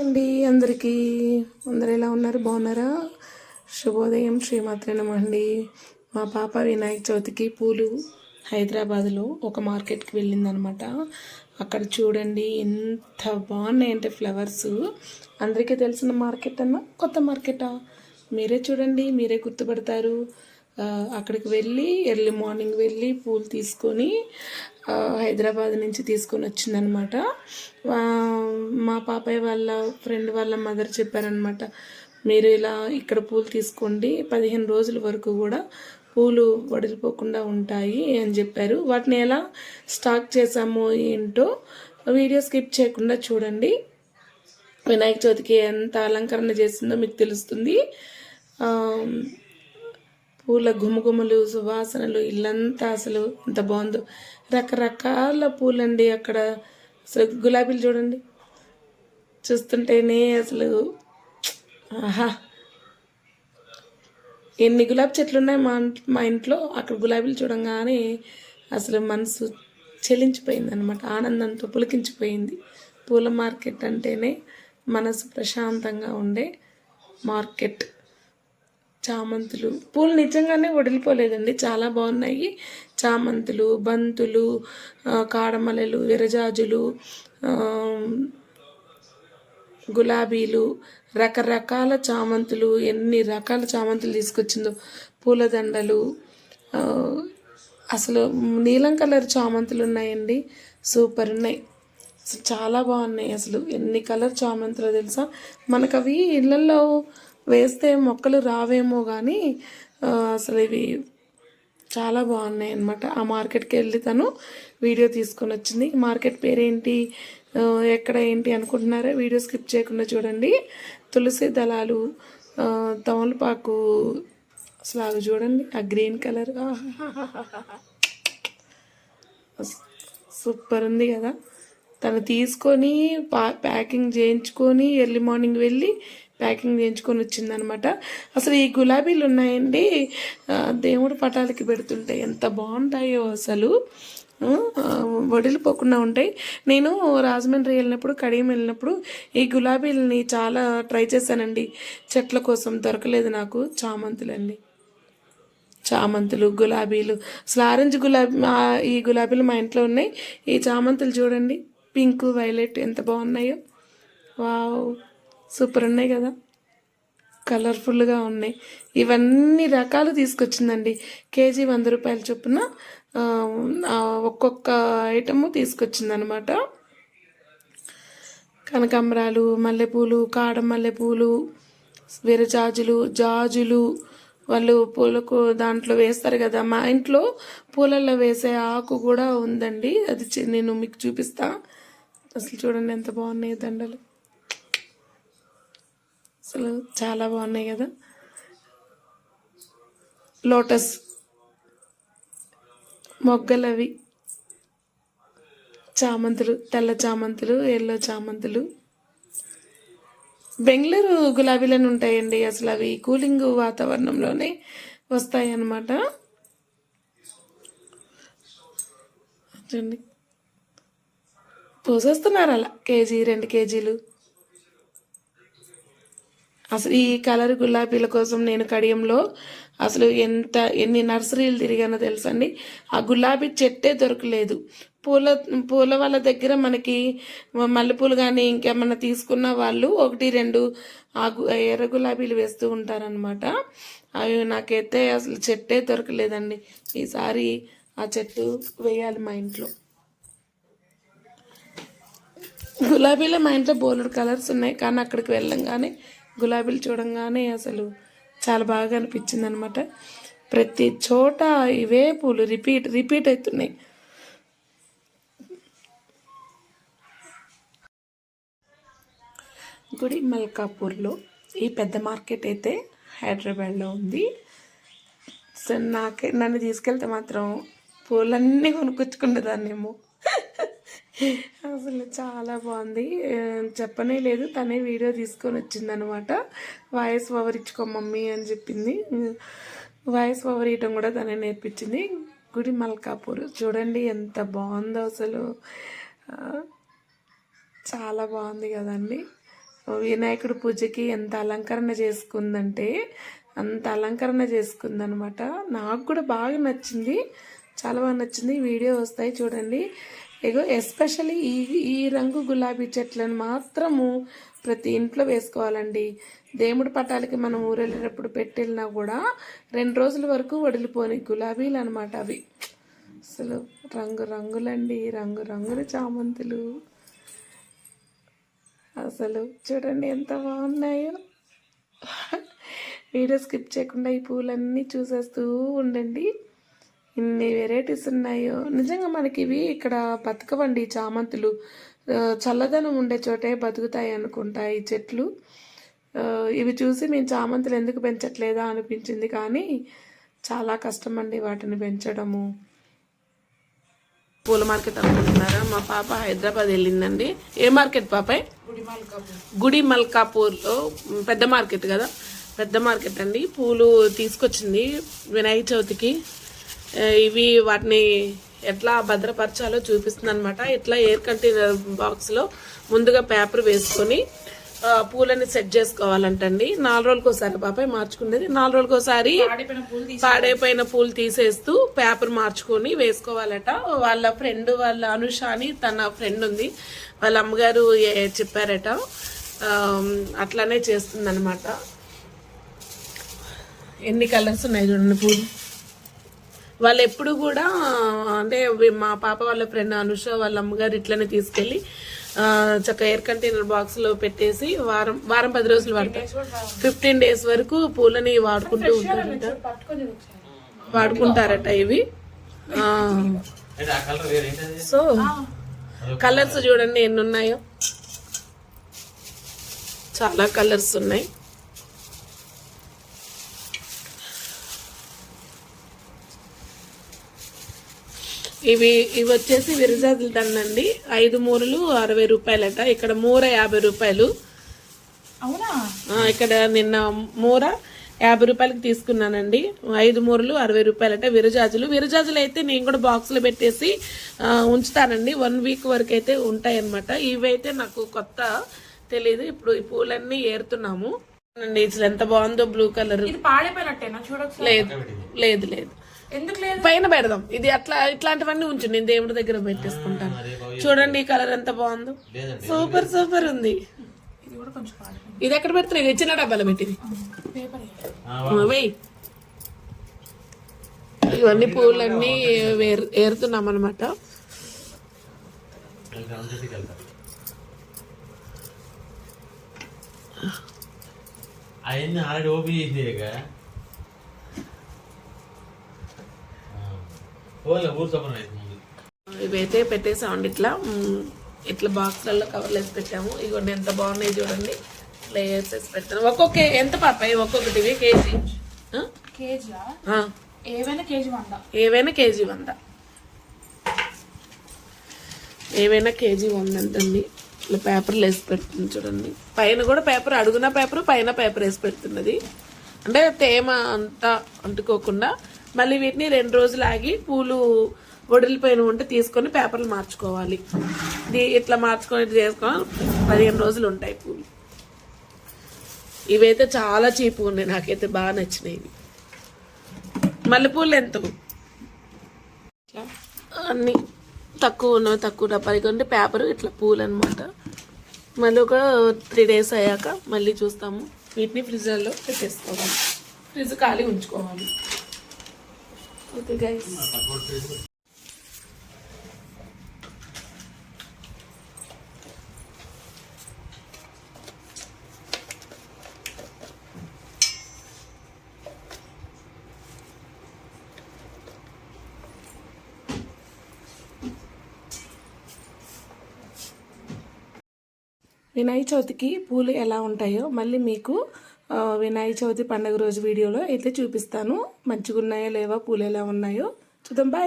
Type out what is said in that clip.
అండి అందరికీ అందరు ఎలా ఉన్నారు? బాగున్నారా? శుభోదయం శ్రీమాత్రే నమండి మా పాప వినాయక చవితికి పూలు హైదరాబాద్లో ఒక మార్కెట్కి వెళ్ళిందనమాట. అక్కడ చూడండి ఎంత బాగున్నాయంటే ఫ్లవర్స్. అందరికీ తెలిసిన మార్కెట్ అన్న? కొత్త మార్కెటా? మీరే చూడండి మీరే గుర్తుపడతారు. అక్కడికి వెళ్ళి ఎర్లీ మార్నింగ్ వెళ్ళి పూలు తీసుకొని హైదరాబాద్ నుంచి తీసుకొని వచ్చిందనమాట. మా పాపయ్య వాళ్ళ ఫ్రెండ్ వాళ్ళ మదర్ చెప్పారనమాట మీరు ఇలా ఇక్కడ పూలు తీసుకోండి పదిహేను రోజుల వరకు కూడా పూలు వడిలిపోకుండా ఉంటాయి అని చెప్పారు. వాటిని ఎలా స్టాక్ చేసామో ఏంటో వీడియో స్కిప్ చేయకుండా చూడండి. వినాయక చవితికి ఎంత అలంకరణ చేసిందో మీకు తెలుస్తుంది. పూల గుమగుమలు సువాసనలు ఇల్లంతా అసలు ఎంత బాగుందో. రకరకాల పూలండి అక్కడ. అసలు గులాబీలు చూడండి. చూస్తుంటేనే అసలు ఆహా. ఎన్ని గులాబీ చెట్లు ఉన్నాయి మా మా ఇంట్లో. అక్కడ గులాబీలు చూడంగానే అసలు మనసు చెలించిపోయింది అనమాట ఆనందంతో పులికించిపోయింది. పూల మార్కెట్ అంటేనే మనసు ప్రశాంతంగా ఉండే మార్కెట్. చామంతులు. పూలు నిజంగానే వడిలిపోలేదండి. చాలా బాగున్నాయి. చామంతులు బంతులు కాడమలలు కాడమల్లెలు విరజాజులు గులాబీలు రకరకాల చామంతులు. ఎన్ని రకాల చామంతులు తీసుకొచ్చిందో. పూలదండలు అసలు నీలం కలర్ చామంతులు ఉన్నాయండి. సూపర్ ఉన్నాయి. అసలు చాలా బాగున్నాయి అసలు. ఎన్ని కలర్ చామంతులు తెలుసా? మనకు అవి ఇళ్ళల్లో వేస్తే మొక్కలు రావేమో కానీ అసలు ఇవి చాలా బాగున్నాయి అనమాట ఆ మార్కెట్కి వెళ్ళి తను వీడియో తీసుకొని వచ్చింది. మార్కెట్ పేరేంటి? ఎక్కడ ఏంటి అనుకుంటున్నారా? వీడియో స్కిప్ చేయకుండా చూడండి. తులసి దళాలు తమలపాకు అసలు అవి చూడండి. ఆ గ్రీన్ కలర్. సూపర్ ఉంది కదా. తను తీసుకొని ప్యాకింగ్ చేయించుకొని ఎర్లీ మార్నింగ్ వెళ్ళి ప్యాకింగ్ చేయించుకొని వచ్చిందనమాట. అసలు ఈ గులాబీలు ఉన్నాయండి. దేవుడు దేవుడి పటాలకి పెడుతుంటే ఎంత బాగుంటాయో అసలు. వడిలిపోకుండా ఉంటాయి. నేను రాజమండ్రి వెళ్ళినప్పుడు కడియం వెళ్ళినప్పుడు ఈ గులాబీలని చాలా ట్రై చేశానండి. చెట్ల కోసం దొరకలేదు నాకు. చామంతులండి. చామంతులు గులాబీలు. అసలు ఆరెంజ్ గులాబీ ఈ గులాబీలు మా ఇంట్లో ఉన్నాయి. ఈ చామంతులు చూడండి. పింక్ వైలెట్ ఎంత బాగున్నాయో. వావ్. సూపర్ ఉన్నాయి కదా. కలర్ఫుల్గా ఉన్నాయి. ఇవన్నీ రకాలు తీసుకొచ్చిందండి. కేజీ వంద రూపాయల చొప్పున ఒక్కొక్క ఐటము తీసుకొచ్చిందనమాట. కనకాంబరాలు మల్లెపూలు కాడ మల్లెపూలు విరజాజులు జాజులు వాళ్ళు పూలకు దాంట్లో వేస్తారు కదా. మా ఇంట్లో పూలల్లో వేసే ఆకు కూడా ఉందండి. అది నేను మీకు చూపిస్తా. అసలు చూడండి ఎంత బాగున్నాయి దండలు. అసలు చాలా బాగున్నాయి కదా. లోటస్ మొగ్గలవి చామంతులు తెల్ల చామంతులు ఎల్లో చామంతులు. బెంగళూరు గులాబీలను ఉంటాయండి అసలు అవి కూలింగ్ వాతావరణంలోనే వస్తాయి అన్నమాట చూడండి. పోసేస్తున్నారు అలా కేజీ రెండు కేజీలు. అసలు ఈ కలర్ గులాబీల కోసం నేను కడియంలో అసలు ఎంత ఎన్ని నర్సరీలు తిరిగానో తెలుసండి. ఆ గులాబీ చెట్టే దొరకలేదు. పూల పూల వాళ్ళ దగ్గర మనకి మల్లెపూలు కానీ ఇంకేమన్నా తీసుకున్న వాళ్ళు ఒకటి రెండు ఆ ఎర్ర గులాబీలు వేస్తూ ఉంటారనమాట అవి నాకైతే అసలు చెట్టే దొరకలేదండి. ఈసారి ఆ చెట్టు వేయాలి మా ఇంట్లో. గులాబీలో మా ఇంట్లో బోలెడు కలర్స్ ఉన్నాయి. కానీ అక్కడికి వెళ్ళంగానే గులాబీలు చూడంగానే అసలు చాలా బాగా అనిపించింది అనమాట ప్రతి చోట ఇవే పూలు రిపీట్ రిపీట్ అవుతున్నాయి గుడి మల్కాపూర్లో ఈ పెద్ద మార్కెట్ అయితే హైదరాబాద్లో ఉంది. సో నాకే నన్ను తీసుకెళ్తే మాత్రం పూలన్నీ కొనుక్కొచ్చుకునేదాన్నేమో. అసలు చాలా బాగుంది. చెప్పనే లేదు తనే వీడియో తీసుకొని వచ్చిందనమాట. వాయిస్ ఓవర్ ఇచ్చుకో మమ్మీ అని చెప్పింది. వాయిస్ ఓవర్ ఇవ్వడం కూడా తనే నేర్పించింది. గుడి మల్కాపూర్ చూడండి ఎంత బాగుందో అసలు. చాలా బాగుంది కదండి. వినాయకుడి పూజకి ఎంత అలంకరణ చేసుకుందంటే అంత అలంకరణ చేసుకుందనమాట. నాకు కూడా బాగా నచ్చింది. చాలా బాగా నచ్చింది. వీడియో వస్తాయి చూడండి. ఇగో ఎస్పెషల్లీ ఈ ఈ రంగు గులాబీ చెట్లను మాత్రము ప్రతి ఇంట్లో వేసుకోవాలండి. దేవుడి పటాలకి మనం ఊరెళ్ళేటప్పుడు పెట్టెళ్ళినా కూడా రెండు రోజుల వరకు వడిలిపోని గులాబీలు అనమాట అవి. అసలు రంగు రంగులండి రంగు రంగుల చామంతులు. అసలు చూడండి ఎంత బాగున్నాయో. వీడియో స్కిప్ చేయకుండా ఈ పూలన్నీ చూసేస్తూ ఉండండి. ఇన్ని వెరైటీస్ ఉన్నాయో. నిజంగా మనకి ఇవి ఇక్కడ బతకవండి చామంతులు. చల్లదనం ఉండే చోటే బతుకుతాయి అనుకుంటా ఈ చెట్లు. ఇవి చూసి మేము చామంతులు ఎందుకు పెంచట్లేదా అనిపించింది కానీ చాలా కష్టం అండి వాటిని పెంచడము. పూల మార్కెట్ అనుకుంటున్నారా? మా పాప హైదరాబాద్ వెళ్ళిందండి. ఏ మార్కెట్ పాపాయ్ గుడి మల్కాపూర్లో. పెద్ద మార్కెట్ కదా? పెద్ద మార్కెట్ అండి. పూలు తీసుకొచ్చింది వినాయక చవితికి. ఇవి వాటిని ఎట్లా భద్రపరచాలో చూపిస్తుంది అనమాట ఇట్లా ఎయిర్ కంటైనర్ బాక్స్లో ముందుగా పేపర్ వేసుకొని పూలని సెట్ చేసుకోవాలంటండి. నాలుగు రోజులకు ఒకసారి మార్చుకునేది. నాలుగు రోజులకు ఒకసారి పాడైపోయిన పూలు తీసేస్తూ పేపర్ మార్చుకొని వేసుకోవాలట. వాళ్ళ ఫ్రెండ్ వాళ్ళ అనుష అని తన ఫ్రెండ్ ఉంది. వాళ్ళ అమ్మగారు చెప్పారట. అట్లానే చేస్తుంది ఎన్ని కలర్స్ ఉన్నాయి చూడండి పూలు? వాళ్ళు ఎప్పుడు కూడా అంటే మా పాప వాళ్ళ ఫ్రెండ్ అనుష వాళ్ళ అమ్మగారు ఇట్లనే తీసుకెళ్ళి చక్క ఎయిర్ కంటైనర్ బాక్స్లో పెట్టేసి వారం వారం పది రోజులు వాడతారు. ఫిఫ్టీన్ డేస్ వరకు పూలని వాడుకుంటూ ఉంటారట వాడుకుంటారట ఇవి. సో కలర్స్ చూడండి ఎన్ని ఉన్నాయో చాలా కలర్స్ ఉన్నాయి. ఇవి ఇవి వచ్చేసి విరజాజుల దండండి ఐదు మూరలు అరవై రూపాయలట. ఇక్కడ మూర యాభై రూపాయలు. అవునా? ఇక్కడ నిన్న మూర యాభై రూపాయలకి తీసుకున్నానండి. ఐదు మూరలు అరవై రూపాయలట విరజాజులు. విరజాజులు అయితే నేను కూడా బాక్స్లో పెట్టేసి ఉంచుతానండి. వన్ వీక్ వరకు అయితే ఉంటాయి అనమాట ఇవైతే నాకు కొత్త తెలియదు ఇప్పుడు ఈ పూలన్నీ ఏరుతున్నాము. అండి అసలు ఎంత బాగుందో బ్లూ కలర్ ఇది పాడైపోయినట్టేనా? చూడొచ్చు. లేదు లేదు లేదు. ఎందుకు లేదు? పైన పెడదాం. ఇది అట్లా ఇట్లాంటివన్నీ ఉంచు. నేను దేవుడి దగ్గర పెట్టేసుకుంటాను. చూడండి ఈ కలర్ ఎంత బాగుందో. సూపర్ సూపర్ ఉంది. ఇది ఎక్కడ పెడుతున్నాయి ఇది చిన్న డబ్బాలో పెట్టింది. వెయ్యి ఇవన్నీ పూలన్నీ వేరు ఏరుతున్నాం అనమాట అవన్నీ ఆల్రెడీ ఓపెన్ చేసినాయిక ఇవైతే పెట్టేసామండి ఇట్లా. ఇట్లా బాక్స్లలో కవర్లు వేసి పెట్టాము ఇగోండి ఎంత బాగున్నాయి చూడండి. లేయర్స్ వేసి పెట్టాను ఒక్కొక్క ఎంత పాప ఒక్కొక్కటి ఇవి కేజీ. ఏవైనా కేజీ వంద. ఏవైనా కేజీ వంద. ఏవైనా కేజీ వంద అంటండి. ఇట్లా పేపర్లు వేసి పెడుతుంది చూడండి. పైన కూడా పేపర్ అడుగున పేపర్ పైన పేపర్ వేసి పెడుతున్నది. అంటే తేమ అంతా అంటుకోకుండా మళ్ళీ వీటిని రెండు రోజులు ఆగి పూలు వడిలిపోయిన ఉంటే తీసుకొని పేపర్లు మార్చుకోవాలి. ఇట్లా మార్చుకొని చేసుకోవాలి? పదిహేను రోజులు ఉంటాయి పూలు. ఇవైతే చాలా చీప్ ఉన్నాయి నాకైతే బాగా నచ్చినాయి. మల్లెపూలు ఎంత? ఇట్లా? అన్ని తక్కువ ఉన్నవి తక్కువ డబ్బాలు కొంటే పేపర్ ఇట్లా పూలు అనమాట మళ్ళీ ఒక త్రీ డేస్ అయ్యాక మళ్ళీ చూస్తాము. వీటిని ఫ్రిడ్జ్లో పెట్టేసుకోవాలి. ఫ్రిడ్జ్ ఖాళీ ఉంచుకోవాలి. ఓకే గైస్ వినాయక చవితికి పూలు ఎలా ఉంటాయో మళ్ళీ మీకు వినాయక చవితి పండుగ రోజు వీడియోలో అయితే చూపిస్తాను. మంచిగా ఉన్నాయో లేవా? పూలు ఎలా ఉన్నాయో చూద్దాం. బాయ్